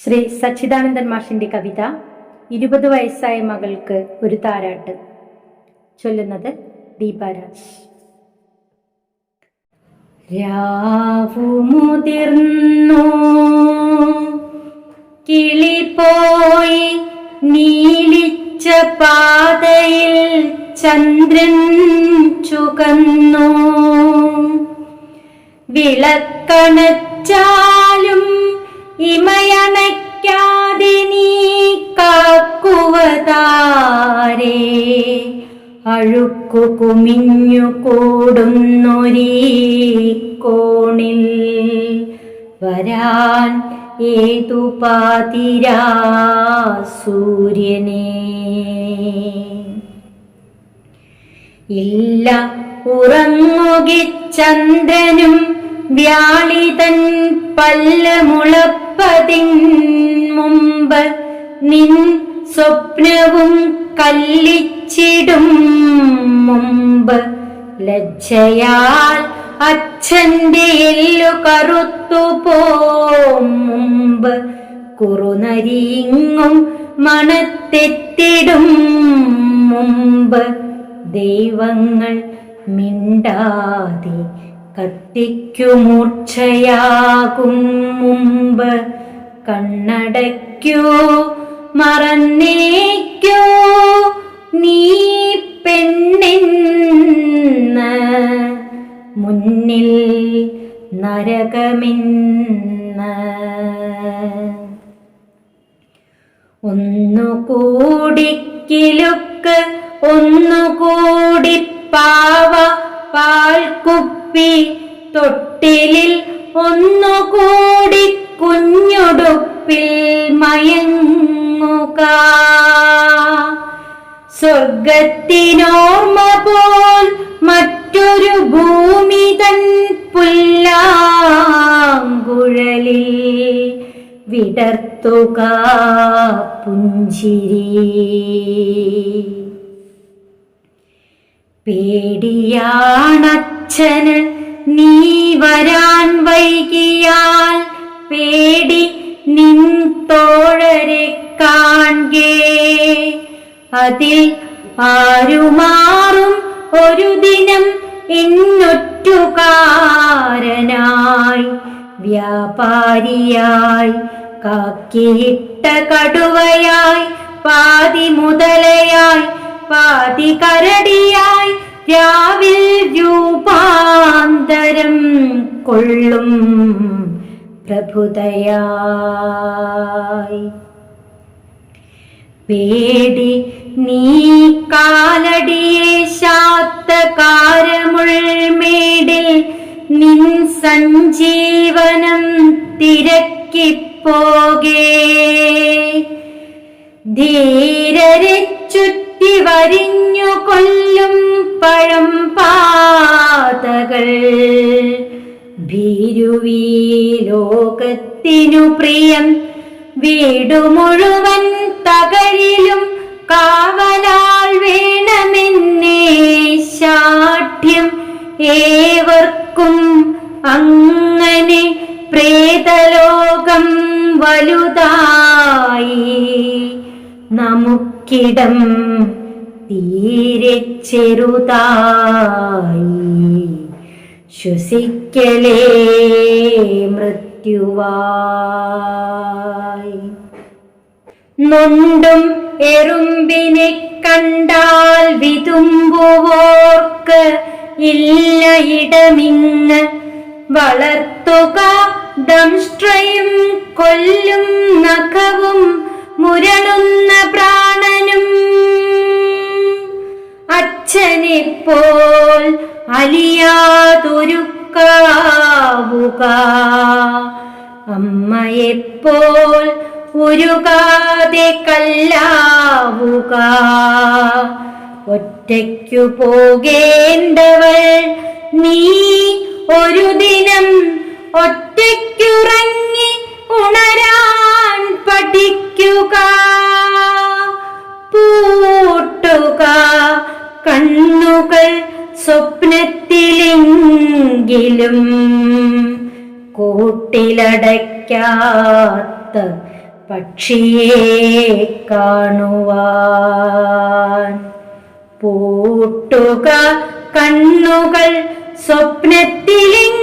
ശ്രീ സച്ചിദാനന്ദൻ മാഷിന്റെ കവിത ഇരുപത് വയസ്സായ മകൾക്ക് ഒരു താരാട്ട്. ചൊല്ലുന്നത് ദീപാരാജ് രാവു മുതിർന്നു കിളി പോയി നീലിച്ച പാതയിൽ ചന്ദ്രൻ ചുകന്നു? വിളക്കണച്ചാലും ഇമയണയ്ക്കാതെ നീ കാക്കുവതാരേ. അഴുക്കു കുമിഞ്ഞു കൂടുന്നൊരീ കോണിൽ വരാൻ ഏതു പാതിരാ സൂര്യനെ. ഇല്ല ഉറങ്ങുകിച്ചന്ദ്രനും വ്യാളിതൻ പല്ലമുളപ്പതിൻ മുമ്പ് നിൻ സ്വപ്നവും കല്ലിച്ചിടും മുമ്പ്. ലജ്ജയാൽ അച്ഛന്റെ എല്ലു കറുത്തു മുമ്പ്. കുറുനരിങ്ങും മണത്തെത്തിടും മുമ്പ്. ദൈവങ്ങൾ മിണ്ടാതെ കത്തിക്കു മൂർച്ഛയാകും മുമ്പ്. കണ്ണടയ്ക്കോ മറന്നേക്കോ. നീ പെണ്ണെന്ന് മുന്നിൽ നരകമെന്ന്. ഒന്നുകൂടി കിലുക്ക് ഒന്നുകൂടി പാവ പാൽക്കുപ്പി തൊട്ടിലിൽ ഒന്നുകൂടി കുഞ്ഞുടുപ്പിൽ മയങ്ങുക. സ്വർഗത്തിനോർമ്മ പോൽ മറ്റൊരു ഭൂമി തൻ പുല്ലാങ്കുഴലിൽ വിടർത്തുക പുഞ്ചിരി. പേടിയാണച്ഛന് നീ വരാൻ വൈകിയാൽ പേടി നിൻ തോഴരെ കാൺകേ അതിൽ ആരുമാറും ഒരു ദിനം എന്നൊറ്റുകാരനായി വ്യാപാരിയായി കാക്കിയിട്ട കടുവയായി പാതി മുതലയായി പാതി കരടിയായി രാവിൽ രൂപാന്തരം കൊള്ളും പ്രഭുതയായി പേടി നീ കാലടിയെ ശാത്ത കാരമുൾമേടിൽ നിൻ സഞ്ജീവനം തിരക്കിപ്പോകേ. ധീരരെ ചുറ്റി വരിഞ്ഞു ഭീരുവീ ലോകത്തിനു പ്രിയം. വീടു മുഴുവൻ തകരിലും കാവലാൽ വേണമെന്നേ ശാഠ്യം ഏവർക്കും. അങ്ങനെ പ്രേതലോകം വലുതായി നമുക്കിടം തീരെ ചെറുതായി. ശ്വസിക്കലേ മൃത്യുവായി. നൊണ്ടും എറുമ്പിനെ കണ്ടാൽ വിതുമ്പുവോർക്ക് ഇല്ല ഇടമിങ്ങ് വളർത്തുക ദംഷ്ട്രയും കൊല്ലും നഖവും മുരളുന്ന പ്രാണനും. അച്ഛനെപ്പോൾ അലിയാതൊരുക്കാവുക. അമ്മയെപ്പോൾ ഉരുകാതെ കല്ലാവുക. ഒറ്റയ്ക്കു പോകേണ്ടവൾ നീ ഒരു ദിനം ഒറ്റയ്ക്കുറങ്ങി ഉണരാൻ പഠിക്കുക. പൂട്ടുക. കണ്ണുകൾ സ്വപ്നത്തിലെങ്കിലും കൂട്ടിലടയ്ക്കാത്ത പക്ഷിയെ കാണുവാൻ. പൂട്ടുക കണ്ണുകൾ സ്വപ്നത്തിലെങ്കിലും